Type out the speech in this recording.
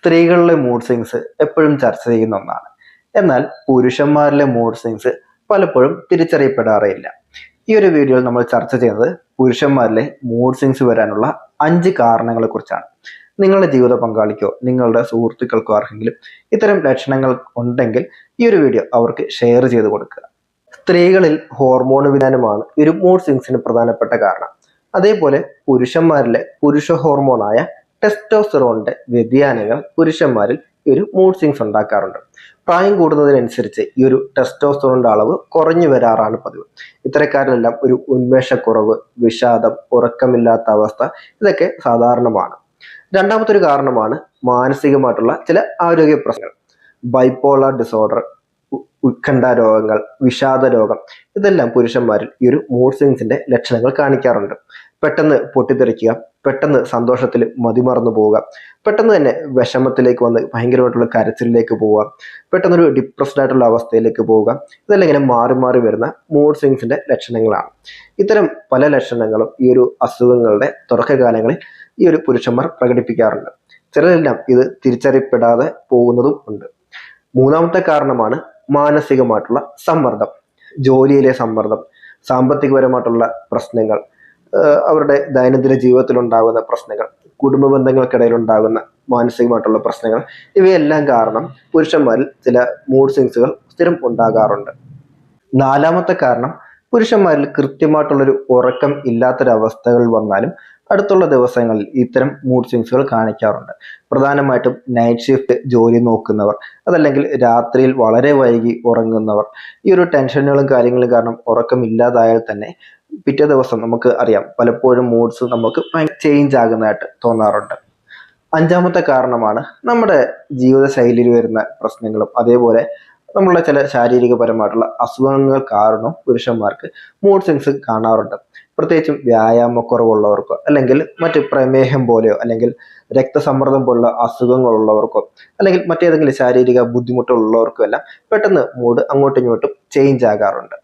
സ്ത്രീകളിലെ mood swings എപ്പോഴും ചർച്ച ചെയ്യുന്ന ഒന്നാണ്. എന്നാൽ പുരുഷന്മാരിലെ മൂഡ് സ്വിങ്സ് പലപ്പോഴും തിരിച്ചറിയപ്പെടാറേയില്ല. ഈ ഒരു വീഡിയോയിൽ നമ്മൾ ചർച്ച ചെയ്യുന്നത് പുരുഷന്മാരിലെ മൂഡ് സ്വിങ്സ് വരാനുള്ള അഞ്ച് കാരണങ്ങളെക്കുറിച്ചാണ്. നിങ്ങളുടെ ജീവിത പങ്കാളിക്കോ നിങ്ങളുടെ സുഹൃത്തുക്കൾക്കോ ആർക്കെങ്കിലും ഇത്തരം ലക്ഷണങ്ങൾ ഉണ്ടെങ്കിൽ ഈ ഒരു വീഡിയോ അവർക്ക് ഷെയർ ചെയ്ത് കൊടുക്കുക. സ്ത്രീകളിൽ ഹോർമോൺ വിധാനമാണ് ഒരു മൂഡ് സ്വിങ്സിന് പ്രധാനപ്പെട്ട കാരണം. അതേപോലെ പുരുഷന്മാരിലെ പുരുഷ ഹോർമോണായ ടെസ്റ്റോസ്റ്ററോണിന്റെ വ്യതിയാനങ്ങൾ പുരുഷന്മാരിൽ ഒരു മൂഡ് സ്വിങ്സ് ഉണ്ടാക്കാറുണ്ട്. പ്രായം കൂടുന്നതിനനുസരിച്ച് ഈ ഒരു ടെസ്റ്റോസ്റ്ററോണിന്റെ അളവ് കുറഞ്ഞു വരാറാണ് പതിവ്. ഇത്തരക്കാരിലെല്ലാം ഒരു ഉന്മേഷക്കുറവ് വിഷാദം ഉറക്കമില്ലാത്ത അവസ്ഥ ഇതൊക്കെ സാധാരണമാണ്. രണ്ടാമത്തെ ഒരു കാരണമാണ് മാനസികമായിട്ടുള്ള ചില ആരോഗ്യ പ്രശ്നങ്ങൾ. ബൈപ്പോളർ ഡിസോർഡർ ഉത്കണ്ഠ രോഗങ്ങൾ വിഷാദ രോഗം ഇതെല്ലാം പുരുഷന്മാരിൽ ഈ ഒരു മൂഡ് സ്വിങ്സിന്റെ ലക്ഷണങ്ങൾ കാണിക്കാറുണ്ട്. പെട്ടെന്ന് പൊട്ടിത്തെറിക്കുക പെട്ടെന്ന് സന്തോഷത്തിൽ മതിമറന്നു പോവുക പെട്ടെന്ന് തന്നെ വിഷമത്തിലേക്ക് വന്ന് ഭയങ്കരമായിട്ടുള്ള കരച്ചിലേക്ക് പോവുക പെട്ടെന്നൊരു ഡിപ്രസ്ഡ് ആയിട്ടുള്ള അവസ്ഥയിലേക്ക് പോവുക ഇതെല്ലാം ഇങ്ങനെ മാറി മാറി വരുന്ന മൂഡ് സ്വിങ്സിന്റെ ലക്ഷണങ്ങളാണ്. ഇത്തരം പല ലക്ഷണങ്ങളും ഈ ഒരു അസുഖങ്ങളുടെ തുടക്കകാലങ്ങളിൽ ഈ ഒരു പുരുഷന്മാർ പ്രകടിപ്പിക്കാറുണ്ട്. ചിലരെല്ലാം ഇത് തിരിച്ചറിയപ്പെടാതെ പോകുന്നതും ഉണ്ട്. മൂന്നാമത്തെ കാരണമാണ് മാനസികമായിട്ടുള്ള സമ്മർദ്ദം ജോലിയിലെ സമ്മർദ്ദം സാമ്പത്തികപരമായിട്ടുള്ള പ്രശ്നങ്ങൾ അവരുടെ ദൈനംദിന ജീവിതത്തിൽ ഉണ്ടാകുന്ന പ്രശ്നങ്ങൾ കുടുംബ ബന്ധങ്ങൾക്കിടയിൽ ഉണ്ടാകുന്ന മാനസികമായിട്ടുള്ള പ്രശ്നങ്ങൾ ഇവയെല്ലാം കാരണം പുരുഷന്മാരിൽ ചില മൂഡ് സ്വിങ്സുകൾ സ്ഥിരം ഉണ്ടാകാറുണ്ട്. നാലാമത്തെ കാരണം പുരുഷന്മാരിൽ കൃത്യമായിട്ടുള്ളൊരു ഉറക്കം ഇല്ലാത്തൊരവസ്ഥകൾ വന്നാലും അടുത്തുള്ള ദിവസങ്ങളിൽ ഇത്തരം മൂഡ് സ്വിങ്സുകൾ കാണിക്കാറുണ്ട്. പ്രധാനമായിട്ടും നൈറ്റ് ഷിഫ്റ്റ് ജോലി നോക്കുന്നവർ അതല്ലെങ്കിൽ രാത്രിയിൽ വളരെ വൈകി ഉറങ്ങുന്നവർ. ഈ ഒരു ടെൻഷനുകളും കാര്യങ്ങളും കാരണം ഉറക്കമില്ലാതായാൽ തന്നെ പിറ്റേ ദിവസം നമുക്ക് അറിയാം പലപ്പോഴും മൂഡ്സ് നമുക്ക് ചേഞ്ച് ആകുന്നതായിട്ട് തോന്നാറുണ്ട്. അഞ്ചാമത്തെ കാരണമാണ് നമ്മുടെ ജീവിതശൈലിയിൽ വരുന്ന പ്രശ്നങ്ങളും. അതേപോലെ നമ്മളുടെ ചില ശാരീരികപരമായിട്ടുള്ള അസുഖങ്ങൾ കാരണം പുരുഷന്മാർക്ക് മൂഡ് സ്വിങ്സ് കാണാറുണ്ട്. പ്രത്യേകിച്ചും വ്യായാമക്കുറവുള്ളവർക്കോ അല്ലെങ്കിൽ മറ്റ് പ്രമേഹം പോലെയോ അല്ലെങ്കിൽ രക്തസമ്മർദ്ദം പോലുള്ള അസുഖങ്ങളുള്ളവർക്കോ അല്ലെങ്കിൽ മറ്റേതെങ്കിലും ശാരീരിക ബുദ്ധിമുട്ടുള്ളവർക്കോ എല്ലാം പെട്ടെന്ന് മൂഡ് അങ്ങോട്ടും ഇങ്ങോട്ടും ചേഞ്ച് ആകാറുണ്ട്.